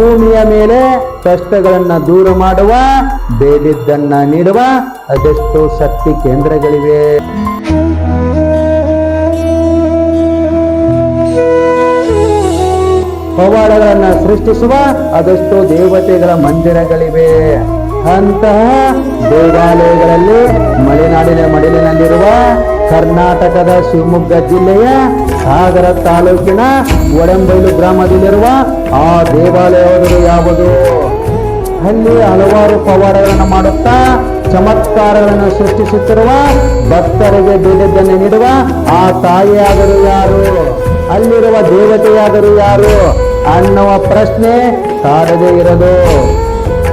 ಭೂಮಿಯ ಮೇಲೆ ಕಷ್ಟಗಳನ್ನು ದೂರ ಮಾಡುವ, ಬೇಡಿದ್ದನ್ನ ನೀಡುವ ಅದೆಷ್ಟೋ ಶಕ್ತಿ ಕೇಂದ್ರಗಳಿವೆ. ಪವಾಡಗಳನ್ನ ಸೃಷ್ಟಿಸುವ ಅದೆಷ್ಟೋ ದೇವತೆಗಳ ಮಂದಿರಗಳಿವೆ. ಅಂತಹ ದೇವಾಲಯಗಳಲ್ಲಿ ಮಲೆನಾಡಿನ ಮಡಿಲಿನಲ್ಲಿರುವ ಕರ್ನಾಟಕದ ಶಿವಮೊಗ್ಗ ಜಿಲ್ಲೆಯ ಸಾಗರ ತಾಲೂಕಿನ ಒಡಂಬೈಲು ಗ್ರಾಮದಲ್ಲಿರುವ ಆ ದೇವಾಲಯವಾದರೂ ಯಾವುದು? ಅಲ್ಲಿ ಹಲವಾರು ಪವಾಡಗಳನ್ನು ಮಾಡುತ್ತಾ ಚಮತ್ಕಾರಗಳನ್ನು ಸೃಷ್ಟಿಸುತ್ತಿರುವ ಭಕ್ತರಿಗೆ ಬೇಡಿದ್ದನ್ನು ನೀಡುವ ಆ ತಾಯಿಯಾದರೂ ಯಾರು? ಅಲ್ಲಿರುವ ದೇವತೆಯಾದರೂ ಯಾರು? ಅನ್ನುವ ಪ್ರಶ್ನೆ ಕಾಡದೇ ಇರದು.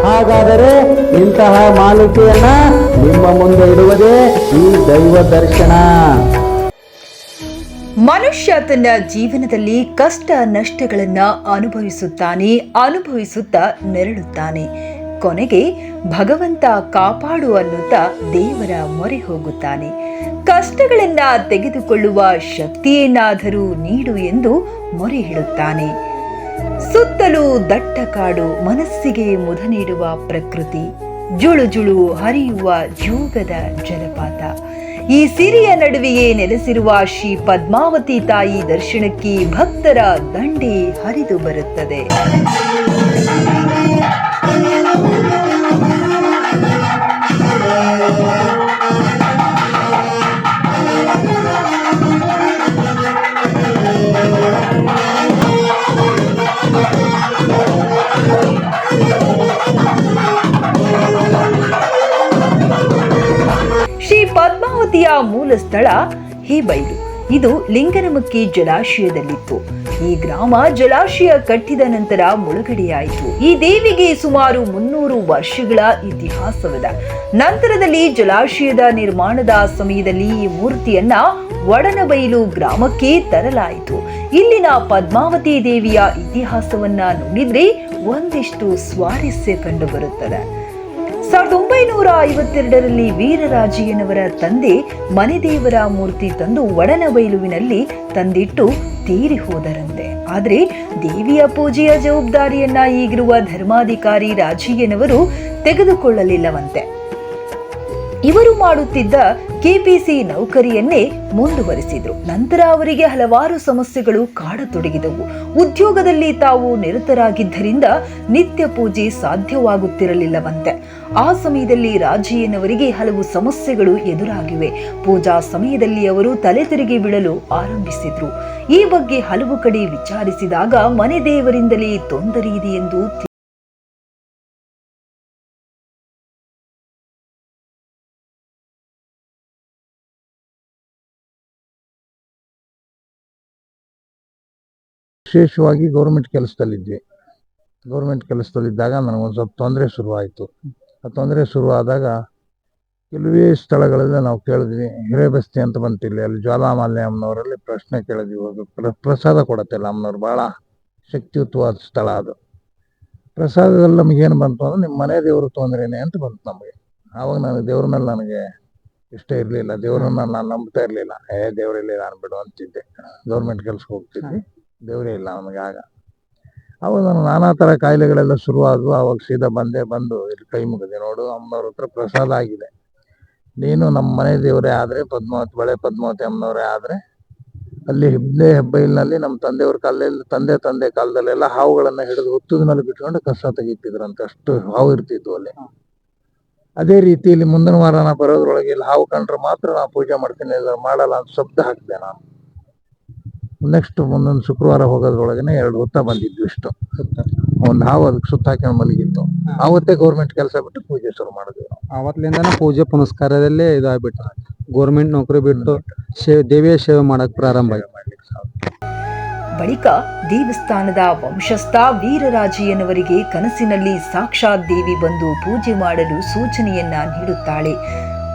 ಹಾಗಾದರೆ ಇಂತಹ ಮಾಲಿಕೆಯನ್ನ ನಿಮ್ಮ ಮುಂದೆ ಇಡುವುದೇ ಈ ದೈವ ದರ್ಶನ. ಮನುಷ್ಯ ತನ್ನ ಜೀವನದಲ್ಲಿ ಕಷ್ಟ ನಷ್ಟಗಳನ್ನ ಅನುಭವಿಸುತ್ತಾನೆ, ಅನುಭವಿಸುತ್ತಾ ನೆರಳುತ್ತಾನೆ. ಕೊನೆಗೆ ಭಗವಂತ ಕಾಪಾಡು ಅನ್ನುತ್ತಾ ದೇವರ ಮೊರೆ ಹೋಗುತ್ತಾನೆ. ಕಷ್ಟಗಳನ್ನ ತೆಗೆದುಕೊಳ್ಳುವ ಶಕ್ತಿಯನ್ನಾದರೂ ನೀಡು ಎಂದು ಮೊರೆ ಹೇಳುತ್ತಾನೆ. ಸುತ್ತಲೂ ದಟ್ಟ ಕಾಡು ಮನಸ್ಸಿಗೆ ಮುದ ನೀಡುವ ಪ್ರಕೃತಿ. ಜುಳು ಜುಳು ಹರಿಯುವ ಜೋಗದ ಜಲಪಾತ. ಈ ಸಿರಿಯ ನಡುವೆಯೇ ನೆಲೆಸಿರುವ ಶ್ರೀ ಪದ್ಮಾವತಿ ತಾಯಿ ದರ್ಶನಕ್ಕೆ ಭಕ್ತರ ದಂಡಿ ಹರಿದು ಬರುತ್ತದೆ. ಮೂಲ ಸ್ಥಳ ಹೇಬೈಲು. ಇದು ಲಿಂಗನಮಕ್ಕಿ ಜಲಾಶಯದಲ್ಲಿತ್ತು. ಈ ಗ್ರಾಮ ಜಲಾಶಯ ಕಟ್ಟಿದ ನಂತರ ಮುಳುಗಡೆಯಾಯಿತು. ಈ ದೇವಿಗೆ ಸುಮಾರು ಮುನ್ನೂರು ವರ್ಷಗಳ ಇತಿಹಾಸವಿದೆ. ನಂತರದಲ್ಲಿ ಜಲಾಶಯದ ನಿರ್ಮಾಣದ ಸಮಯದಲ್ಲಿ ಈ ಮೂರ್ತಿಯನ್ನ ಒಡನಬೈಲು ಗ್ರಾಮಕ್ಕೆ ತರಲಾಯಿತು. ಇಲ್ಲಿನ ಪದ್ಮಾವತಿ ದೇವಿಯ ಇತಿಹಾಸವನ್ನ ನೋಡಿದ್ರೆ ಒಂದಿಷ್ಟು ಸ್ವಾರಸ್ಯ ಕಂಡುಬರುತ್ತದೆ. ಒಂಬೈನೂರ ಐವತ್ತೆರಡರಲ್ಲಿ ವೀರರಾಜಯ್ಯನವರ ತಂದೆ ಮನೆದೇವರ ಮೂರ್ತಿ ತಂದು ಒಡನಬೈಲುವಿನಲ್ಲಿ ತಂದಿಟ್ಟು ತೀರಿ ಹೋದರಂತೆ. ಆದರೆ ದೇವಿಯ ಪೂಜೆಯ ಜವಾಬ್ದಾರಿಯನ್ನ ಈಗಿರುವ ಧರ್ಮಾಧಿಕಾರಿ ರಾಜಯ್ಯನವರು ತೆಗೆದುಕೊಳ್ಳಲಿಲ್ಲವಂತೆ. ಇವರು ಮಾಡುತ್ತಿದ್ದ ಕೆಪಿಸಿ ನೌಕರಿಯನ್ನೇ ಮುಂದುವರಿಸಿದ್ರು. ನಂತರ ಅವರಿಗೆ ಹಲವಾರು ಸಮಸ್ಯೆಗಳು ಕಾಡತೊಡಗಿದವು. ಉದ್ಯೋಗದಲ್ಲಿ ತಾವು ನಿರತರಾಗಿದ್ದರಿಂದ ನಿತ್ಯ ಪೂಜೆ ಸಾಧ್ಯವಾಗುತ್ತಿರಲಿಲ್ಲವಂತೆ. ಆ ಸಮಯದಲ್ಲಿ ರಾಜಯ್ಯನವರಿಗೆ ಹಲವು ಸಮಸ್ಯೆಗಳು ಎದುರಾಗಿವೆ. ಪೂಜಾ ಸಮಯದಲ್ಲಿ ಅವರು ತಲೆ ತಿರುಗಿ ಬೀಳಲು ಆರಂಭಿಸಿದ್ರು. ಈ ಬಗ್ಗೆ ಹಲವು ಕಡೆ ವಿಚಾರಿಸಿದಾಗ ಮನೆ ದೇವರಿಂದಲೇ ತೊಂದರೆ ಇದೆ ಎಂದು ವಿಶೇಷವಾಗಿ ಗೌರ್ಮೆಂಟ್ ಕೆಲಸದಲ್ಲಿದ್ವಿ ಗೌರ್ಮೆಂಟ್ ಕೆಲಸದಲ್ಲಿದ್ದಾಗ ನನಗೊಂದು ಸ್ವಲ್ಪ ತೊಂದರೆ ಶುರುವಾಯಿತು. ಆ ತೊಂದರೆ ಶುರುವಾದಾಗ ಕೆಲವೇ ಸ್ಥಳಗಳಲ್ಲಿ ನಾವು ಕೇಳಿದ್ವಿ ಹಿರೇಬಸ್ತಿ ಅಂತ ಬಂತಿಲ್ಲ ಅಲ್ಲಿ ಜ್ವಾಲಾಮಾಲ್ಯ ಅಮ್ಮನವರಲ್ಲಿ ಪ್ರಶ್ನೆ ಕೇಳಿದ್ವಿ ಪ್ರಸಾದ ಕೊಡತ್ತಿಲ್ಲ ಅಮ್ಮನವ್ರು ಭಾಳ ಶಕ್ತಿಯುತವಾದ ಸ್ಥಳ ಅದು. ಪ್ರಸಾದದಲ್ಲಿ ನಮಗೇನು ಬಂತು ಅಂದ್ರೆ, ನಿಮ್ಮ ಮನೆ ದೇವರು ತೊಂದರೆನೇ ಅಂತ ಬಂತು ನಮಗೆ. ಆವಾಗ ನಾನು ದೇವ್ರ ಮೇಲೆ ನನಗೆ ಇಷ್ಟ ಇರಲಿಲ್ಲ. ದೇವ್ರನ್ನ ನಾನು ನಂಬ್ತಾ ಇರಲಿಲ್ಲ. ಏ ದೇವ್ರಿಲ್ಲ ನಾನು ಬಿಡು ಅಂತಿದ್ದೆ. ಗೌರ್ಮೆಂಟ್ ಕೆಲ್ಸಕ್ಕೆ ಹೋಗ್ತಿದ್ವಿ. ದೇವರೇ ಇಲ್ಲ ಅವನಿಗೆ ಆಗ. ಅವಾಗ ನಾನು ನಾನಾ ಥರ ಕಾಯಿಲೆಗಳೆಲ್ಲ ಶುರುವಾದವು. ಅವಾಗ ಸೀದಾ ಬಂದೆ ಬಂದು ಇಲ್ಲಿ ಕೈ ಮುಗಿದೆ ನೋಡು. ಅಮ್ಮನವ್ರ ಹತ್ರ ಪ್ರಸಾದ ಆಗಿದೆ. ನೀನು ನಮ್ಮ ಮನೆ ದೇವರೇ ಆದರೆ ಪದ್ಮಾವತಿ ಬಳೆ ಪದ್ಮಾವತಿ ಅಮ್ಮನವರೇ ಆದರೆ ಅಲ್ಲಿ ಹಿಬ್ಬೆ ಹೆಬ್ಬೈಲಿನಲ್ಲಿ ನಮ್ಮ ತಂದೆಯವ್ರ ಕಾಲದಲ್ಲಿ ತಂದೆ ತಂದೆ ಕಾಲದಲ್ಲೆಲ್ಲ ಹಾವುಗಳನ್ನ ಹಿಡಿದು ಹುತ್ತದ ಮೇಲೆ ಬಿಟ್ಕೊಂಡು ಕಸ ತೆಗಿತಿದ್ರಂತೆ. ಅಷ್ಟು ಹಾವು ಇರ್ತಿದ್ವು ಅಲ್ಲಿ. ಅದೇ ರೀತಿ ಇಲ್ಲಿ ಮುಂದಿನ ವಾರ ನಾ ಬರೋದ್ರೊಳಗೆ ಇಲ್ಲಿ ಹಾವು ಕಂಡ್ರೆ ಮಾತ್ರ ನಾ ಪೂಜೆ ಮಾಡ್ತೀನಿ ಇಲ್ಲ ಮಾಡಲ್ಲ ಅಂತ ಶಬ್ದ ಹಾಕಿದೆ ನಾನು. ನೆಕ್ಸ್ಟ್ ಮುಂದೊಂದು ಶುಕ್ರವಾರ ಹೋಗೋದ್ರೊಳಗನೆ ಎರಡು ಹೊತ್ತ ಬಂದಿದ್ವಿ ಇಷ್ಟು. ಒಂದು ಹಾವು ಅದಕ್ಕೆ ಸುತ್ತ ಹಾಕೊಂಡು ಮಲಗಿತ್ತು. ಆವತ್ತೇ ಗೌರ್ಮೆಂಟ್ ಕೆಲಸ ಬಿಟ್ಟು ಪೂಜೆ ಶುರು ಮಾಡಿದ್ವಿ. ಅವತ್ತಿನಿಂದನೇ ಪೂಜೆ ಪುನಸ್ಕಾರದಲ್ಲೇ ಇದಾಗ್ಬಿಟ್ಟು ಗೌರ್ಮೆಂಟ್ ನೌಕರಿ ಬಿಟ್ಟು ಸೇವೆ ದೇವಿಯ ಸೇವೆ ಮಾಡಕ್ ಪ್ರಾರಂಭ ಆಯ್ತು. ಬಳಿಕ ದೇವಸ್ಥಾನದ ವಂಶಸ್ಥ ವೀರರಾಜಯ್ಯನವರಿಗೆ ಕನಸಿನಲ್ಲಿ ಸಾಕ್ಷಾತ್ ದೇವಿ ಬಂದು ಪೂಜೆ ಮಾಡಲು ಸೂಚನೆಯನ್ನ ನೀಡುತ್ತಾಳೆ.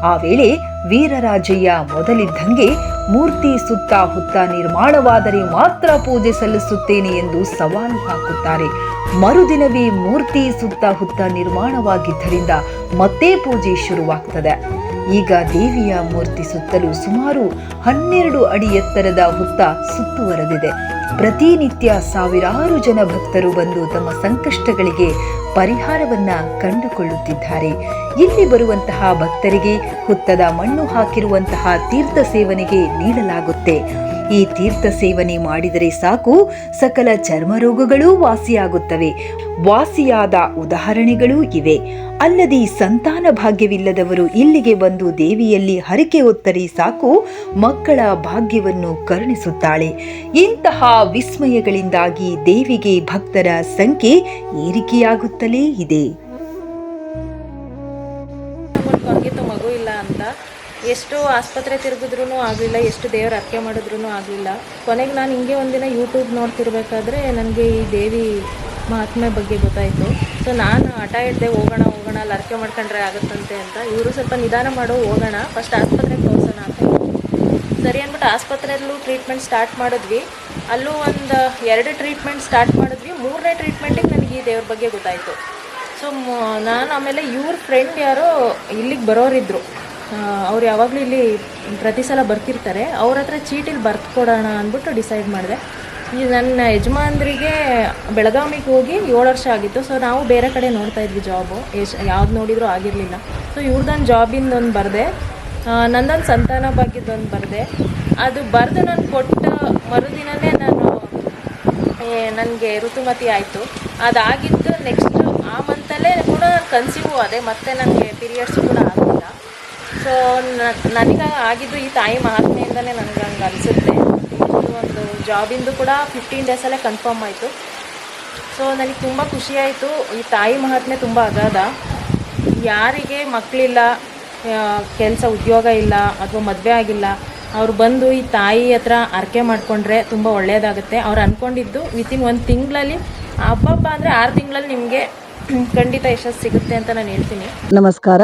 ಆ ವೇಳೆ ವೀರರಾಜಯ್ಯ ಮೊದಲಿದ್ದಂಗೆ ಮೂರ್ತಿ ಸುತ್ತ ಹುತ್ತ ನಿರ್ಮಾಣವಾದರೆ ಮಾತ್ರ ಪೂಜೆ ಸಲ್ಲಿಸುತ್ತೇನೆ ಎಂದು ಸವಾಲು ಹಾಕುತ್ತಾರೆ. ಮರುದಿನವೇ ಮೂರ್ತಿ ಸುತ್ತ ಹುತ್ತ ನಿರ್ಮಾಣವಾಗಿದ್ದರಿಂದ ಮತ್ತೆ ಪೂಜೆ ಶುರುವಾಗ್ತದೆ. ಈಗ ದೇವಿಯ ಮೂರ್ತಿ ಸುತ್ತಲೂ ಸುಮಾರು ಹನ್ನೆರಡು ಅಡಿ ಎತ್ತರದ ಹುತ್ತ ಸುತ್ತುವರೆದಿದೆ. ಪ್ರತಿನಿತ್ಯ ಸಾವಿರಾರು ಜನ ಭಕ್ತರು ಬಂದು ತಮ್ಮ ಸಂಕಷ್ಟಗಳಿಗೆ ಪರಿಹಾರವನ್ನ ಕಂಡುಕೊಳ್ಳುತ್ತಿದ್ದಾರೆ. ಇಲ್ಲಿ ಬರುವಂತಹ ಭಕ್ತರಿಗೆ ಹುತ್ತದ ಮಣ್ಣು ಹಾಕಿರುವಂತಹ ತೀರ್ಥ ಸೇವನೆಗೆ ನೀಡಲಾಗುತ್ತೆ. ಈ ತೀರ್ಥ ಸೇವನೆ ಮಾಡಿದರೆ ಸಾಕು. ಸಕಲ ಚರ್ಮ ರೋಗಗಳೂ ವಾಸಿಯಾಗುತ್ತವೆ. ವಾಸಿಯಾದ ಉದಾಹರಣೆಗಳೂ ಇವೆ. ಅಲ್ಲದೆ ಸಂತಾನ ಭಾಗ್ಯವಿಲ್ಲದವರು ಇಲ್ಲಿಗೆ ಬಂದು ದೇವಿಯಲ್ಲಿ ಹರಕೆ ಹೊತ್ತರೆ ಸಾಕು. ಮಕ್ಕಳ ಭಾಗ್ಯವನ್ನು ಕರುಣಿಸುತ್ತಾಳೆ. ಇಂತಹ ವಿಸ್ಮಯಗಳಿಂದಾಗಿ ದೇವಿಗೆ ಭಕ್ತರ ಸಂಖ್ಯೆ ಏರಿಕೆಯಾಗುತ್ತಲೇ ಇದೆ. ಎಷ್ಟು ಆಸ್ಪತ್ರೆ ತಿರುಗಿದ್ರೂ ಆಗಲಿಲ್ಲ, ಎಷ್ಟು ದೇವರ ಅರ್ಕೆ ಮಾಡಿದ್ರೂ ಆಗಲಿಲ್ಲ. ಕೊನೆಗೆ ನಾನು ಹಿಂಗೆ ಒಂದಿನ ಯೂಟ್ಯೂಬ್ ನೋಡ್ತಿರ್ಬೇಕಾದ್ರೆ ನನಗೆ ಈ ದೇವಿ ಮಹಾತ್ಮೆ ಬಗ್ಗೆ ಗೊತ್ತಾಯಿತು. ಸೊ ನಾನು ಹಠ ಹಿಡ್ದೆ ಹೋಗೋಣ ಹೋಗೋಣ, ಅಲ್ಲಿ ಅರ್ಕೆ ಮಾಡ್ಕೊಂಡ್ರೆ ಆಗುತ್ತಂತೆ ಅಂತ ಇವರು ಸ್ವಲ್ಪ ನಿಧಾನ ಮಾಡೋ, ಹೋಗೋಣ ಫಸ್ಟ್ ಆಸ್ಪತ್ರೆಗೆ ತೋರಿಸೋಣ ಅಂತ ಸರಿ ಅಂದ್ಬಿಟ್ಟು ಆಸ್ಪತ್ರೆಯಲ್ಲೂ ಟ್ರೀಟ್ಮೆಂಟ್ ಸ್ಟಾರ್ಟ್ ಮಾಡಿದ್ವಿ. ಅಲ್ಲೂ ಒಂದು ಎರಡು ಟ್ರೀಟ್ಮೆಂಟ್ ಸ್ಟಾರ್ಟ್ ಮಾಡಿದ್ವಿ. ಮೂರನೇ ಟ್ರೀಟ್ಮೆಂಟಿಗೆ ನನಗೆ ಈ ದೇವ್ರ ಬಗ್ಗೆ ಗೊತ್ತಾಯಿತು. ಸೊ ನಾನು ಆಮೇಲೆ ಇವ್ರ ಫ್ರೆಂಡ್ ಯಾರೋ ಇಲ್ಲಿಗೆ ಬರೋರಿದ್ರು. ಅವ್ರು ಯಾವಾಗಲೂ ಇಲ್ಲಿ ಪ್ರತಿ ಸಲ ಬರ್ತಿರ್ತಾರೆ. ಅವ್ರ ಹತ್ರ ಚೀಟಿಲಿ ಬರ್ತ್ ಕೊಡೋಣ ಅಂದ್ಬಿಟ್ಟು ಡಿಸೈಡ್ ಮಾಡಿದೆ. ಈ ನನ್ನ ಯಜಮಾನ್ರಿಗೆ ಬೆಳಗಾವಿಗೆ ಹೋಗಿ ಏಳು ವರ್ಷ ಆಗಿತ್ತು. ಸೊ ನಾವು ಬೇರೆ ಕಡೆ ನೋಡ್ತಾ ಇದ್ವಿ ಜಾಬು ಎಷ್ಟು ಯಾವ್ದು ನೋಡಿದರೂ ಆಗಿರಲಿಲ್ಲ. ಸೊ ಇವ್ರದ್ದೊಂದು ಜಾಬಿಂದ ಒಂದು ಬರದೆ. ನಂದೊಂದು ಸಂತಾನ ಭಾಗ್ಯದೊಂದು ಬರದೆ. ಅದು ಬರೆದು ನಾನು ಕೊಟ್ಟ ಮರುದಿನವೇ ನಾನು ನನಗೆ ಋತುಮತಿ ಆಯಿತು. ಅದಾಗಿದ್ದು ನೆಕ್ಸ್ಟ್ ಆ ಮಂತಲ್ಲೇ ಕೂಡ ನಾನು ಕನ್ಸೀವು ಅದೇ. ಮತ್ತೆ ನನಗೆ ಪೀರಿಯಡ್ಸ್ ಕೂಡ ಆಗಲಿಲ್ಲ ಸೊ ನನಗೆ ಆಗಿದ್ದು ಈ ತಾಯಿ ಮಹಾತ್ಮೆಯಿಂದನೇ ನನಗೆ ಹಂಗೆ ಅನಿಸುತ್ತೆ ಒಂದು ಜಾಬಿಂದು ಕೂಡ ಫಿಫ್ಟೀನ್ ಡೇಸಲ್ಲೇ ಕನ್ಫರ್ಮ್ ಆಯಿತು. ಸೊ ನನಗೆ ತುಂಬ ಖುಷಿಯಾಯಿತು ಈ ತಾಯಿ ಮಹಾತ್ಮೆ ತುಂಬ ಅಗಾಧ. ಯಾರಿಗೆ ಮಕ್ಕಳಿಲ್ಲ ಕೆಲಸ ಉದ್ಯೋಗ ಇಲ್ಲ, ಅಥವಾ ಮದುವೆ ಆಗಿಲ್ಲ, ಅವ್ರು ಬಂದು ಈ ತಾಯಿ ಹತ್ರ ಅರ್ಕೆ ಮಾಡಿಕೊಂಡ್ರೆ ತುಂಬ ಒಳ್ಳೆಯದಾಗುತ್ತೆ ಅವ್ರು ಅಂದ್ಕೊಂಡಿದ್ದು ವಿತಿನ್ ಒಂದು ತಿಂಗಳಲ್ಲಿ ಹಬ್ಬ ಅಂದರೆ ಆರು ತಿಂಗಳಲ್ಲಿ ನಿಮಗೆ ಖಂಡಿತ ಯಶಸ್ಸು ಸಿಗುತ್ತೆ ಅಂತ ನಾನು ಹೇಳ್ತೀನಿ. ನಮಸ್ಕಾರ.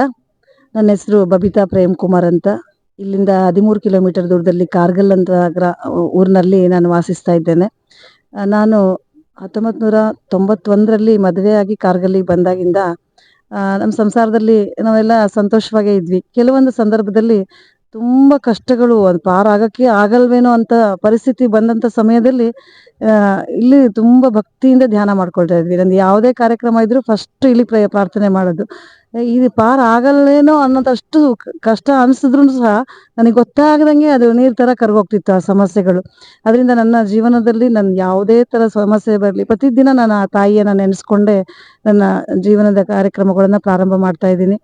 ನನ್ನ ಹೆಸರು ಬಬಿತಾ ಪ್ರೇಮ್ ಕುಮಾರ್ ಅಂತ. ಇಲ್ಲಿಂದ ಹದಿಮೂರು ಕಿಲೋಮೀಟರ್ ದೂರದಲ್ಲಿ ಕಾರ್ಗಲ್ ಅಂತ ಗ್ರಾ, ಊರಿನಲ್ಲಿ ನಾನು ವಾಸಿಸ್ತಾ ಇದ್ದೇನೆ. ನಾನು ಹತ್ತೊಂಬತ್ತು ನೂರ ತೊಂಬತ್ತೊಂದರಲ್ಲಿ ಮದುವೆಯಾಗಿ ಕಾರ್ಗಲ್ಲಿಗೆ ಬಂದಾಗಿಂದ ನಮ್ಮ ಸಂಸಾರದಲ್ಲಿ ನಾವೆಲ್ಲ ಸಂತೋಷವಾಗೇ ಇದ್ವಿ. ಕೆಲವೊಂದು ಸಂದರ್ಭದಲ್ಲಿ ತುಂಬ ಕಷ್ಟಗಳು ಅದು ಪಾರಾಗಕ್ಕೆ ಆಗಲ್ವೇನೋ ಅಂತ ಪರಿಸ್ಥಿತಿ ಬಂದಂಥ ಸಮಯದಲ್ಲಿ ಇಲ್ಲಿ ತುಂಬ ಭಕ್ತಿಯಿಂದ ಧ್ಯಾನ ಮಾಡ್ಕೊಳ್ತಾ ಇದ್ವಿ. ನಂದು ಯಾವುದೇ ಕಾರ್ಯಕ್ರಮ ಇದ್ರೂ ಫಸ್ಟ್ ಇಲ್ಲಿ ಪ್ರಾರ್ಥನೆ ಮಾಡೋದು. ಇದು ಪಾರ ಆಗಲ್ಲೇನೋ ಅನ್ನೋದಷ್ಟು ಕಷ್ಟ ಅನಿಸಿದ್ರು ಸಹ ನನಗೆ ಗೊತ್ತಾಗದಂಗೆ ಅದು ನೀರ್ ತರ ಕರ್ಗೋಗ್ತಿತ್ತು ಆ ಸಮಸ್ಯೆಗಳು. ಅದರಿಂದ ನನ್ನ ಜೀವನದಲ್ಲಿ ನನ್ನ ಯಾವುದೇ ತರ ಸಮಸ್ಯೆ ಬರಲಿ, ಪ್ರತಿದಿನ ನಾನು ಆ ತಾಯಿಯನ್ನ ನೆನೆಸ್ಕೊಂಡೆ ನನ್ನ ಜೀವನದ ಕಾರ್ಯಕ್ರಮಗಳನ್ನು ಪ್ರಾರಂಭ ಮಾಡ್ತಾ ಇದ್ದೀನಿ.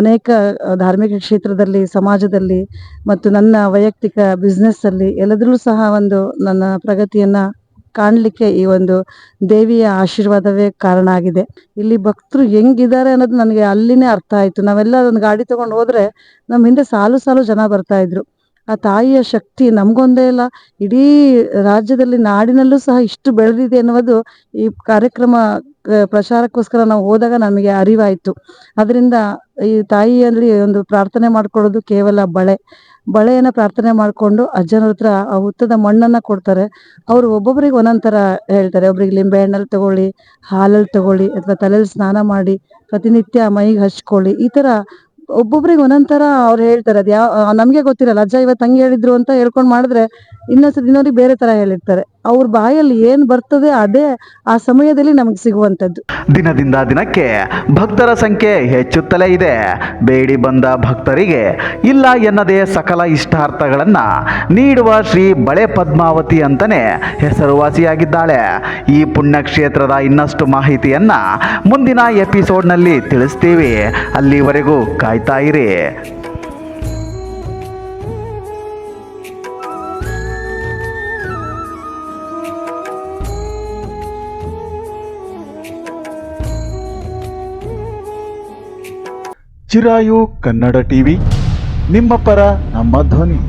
ಅನೇಕ ಧಾರ್ಮಿಕ ಕ್ಷೇತ್ರದಲ್ಲಿ, ಸಮಾಜದಲ್ಲಿ ಮತ್ತು ನನ್ನ ವೈಯಕ್ತಿಕ ಬಿಸ್ನೆಸ್ ಅಲ್ಲಿ ಎಲ್ಲದರಲ್ಲೂ ಸಹ ಒಂದು ನನ್ನ ಪ್ರಗತಿಯನ್ನ ಕಾಣ್ಲಿಕ್ಕೆ ಈ ಒಂದು ದೇವಿಯ ಆಶೀರ್ವಾದವೇ ಕಾರಣ ಆಗಿದೆ. ಇಲ್ಲಿ ಭಕ್ತರು ಹೆಂಗಿದ್ದಾರೆ ಅನ್ನೋದು ನನಗೆ ಅಲ್ಲಿನೇ ಅರ್ಥ ಆಯ್ತು. ನಾವೆಲ್ಲ ಒಂದು ಗಾಡಿ ತಗೊಂಡು ಹೋದ್ರೆ ನಮ್ಮ ಹಿಂದೆ ಸಾಲು ಸಾಲು ಜನ ಬರ್ತಾ ಇದ್ರು. ಆ ತಾಯಿಯ ಶಕ್ತಿ ನಮ್ಗೊಂದೇ ಇಲ್ಲ ಇಡೀ ರಾಜ್ಯದಲ್ಲಿ ನಾಡಿನಲ್ಲೂ ಸಹ ಇಷ್ಟು ಬೆಳೆದಿದೆ ಅನ್ನೋದು ಈ ಕಾರ್ಯಕ್ರಮ ಪ್ರಚಾರಕ್ಕೋಸ್ಕರ ನಾವು ಹೋದಾಗ ನಮಗೆ ಅರಿವಾಯಿತು. ಅದರಿಂದ ಈ ತಾಯಿಯಲ್ಲಿ ಒಂದು ಪ್ರಾರ್ಥನೆ ಮಾಡ್ಕೊಳ್ಳೋದು ಕೇವಲ ಬಳೆ. ಬಳೆಯನ್ನ ಪ್ರಾರ್ಥನೆ ಮಾಡ್ಕೊಂಡು ಅಜ್ಜನ ಹತ್ರ ಆ ಹುತ್ತದ ಮಣ್ಣನ್ನ ಕೊಡ್ತಾರೆ. ಅವ್ರು ಒಬ್ಬೊಬ್ಬರಿಗೆ ಒಂದೊಂದ್ ತರ ಹೇಳ್ತಾರೆ. ಒಬ್ರಿಗೆ ಲಿಂಬೆ ಹಣ್ಣಲ್ಲಿ ತಗೊಳ್ಳಿ, ಹಾಲಲ್ಲಿ ತಗೊಳ್ಳಿ ಅಥವಾ ತಲೆಯಲ್ಲಿ ಸ್ನಾನ ಮಾಡಿ, ಪ್ರತಿನಿತ್ಯ ಮೈಗೆ ಹಚ್ಕೊಳ್ಳಿ, ಈ ತರ ಒಬ್ಬೊಬ್ರಿಗೆ ಒಂದೊಂದ್ ತರ ಅವ್ರು ಹೇಳ್ತಾರೆ. ಅದ್ ಯಾವ ನಮ್ಗೆ ಗೊತ್ತಿರಲ್ಲ, ಅಜ್ಜ ಇವತ್ತು ಹಂಗೆ ಹೇಳಿದ್ರು ಅಂತ ಹೇಳ್ಕೊಂಡ್ ಮಾಡಿದ್ರೆ ಇನ್ನೊಂದ್ಸತಿ ಇನ್ನೊಂದಿಗೆ ಬೇರೆ ತರ ಹೇಳಿರ್ತಾರೆ. ಅವ್ರ ಬಾಯಲ್ಲಿ ಏನ್ ಬರ್ತದೆ ಅದೇ ಆ ಸಮಯದಲ್ಲಿ ನಮಗೆ ಸಿಗುವಂತದ್ದು ದಿನದಿಂದ ದಿನಕ್ಕೆ ಭಕ್ತರ ಸಂಖ್ಯೆ ಹೆಚ್ಚುತ್ತಲೇ ಇದೆ. ಬೇಡಿ ಬಂದ ಭಕ್ತರಿಗೆ ಇಲ್ಲ ಎನ್ನದೇ ಸಕಲ ಇಷ್ಟಾರ್ಥಗಳನ್ನ ನೀಡುವ ಶ್ರೀ ಬಳೆ ಪದ್ಮಾವತಿ ಅಂತಾನೆ ಹೆಸರುವಾಸಿಯಾಗಿದ್ದಾಳೆ. ಈ ಪುಣ್ಯಕ್ಷೇತ್ರದ ಇನ್ನಷ್ಟು ಮಾಹಿತಿಯನ್ನ ಮುಂದಿನ ಎಪಿಸೋಡ್ನಲ್ಲಿ ತಿಳಿಸ್ತೀವಿ. ಅಲ್ಲಿವರೆಗೂ ಕಾಯ್ತಾ ಇರಿ. ಚಿರಾಯು ಕನ್ನಡ ಟಿವಿ ನಿಮ್ಮ ಪರ ನಮ್ಮ ಧ್ವನಿ.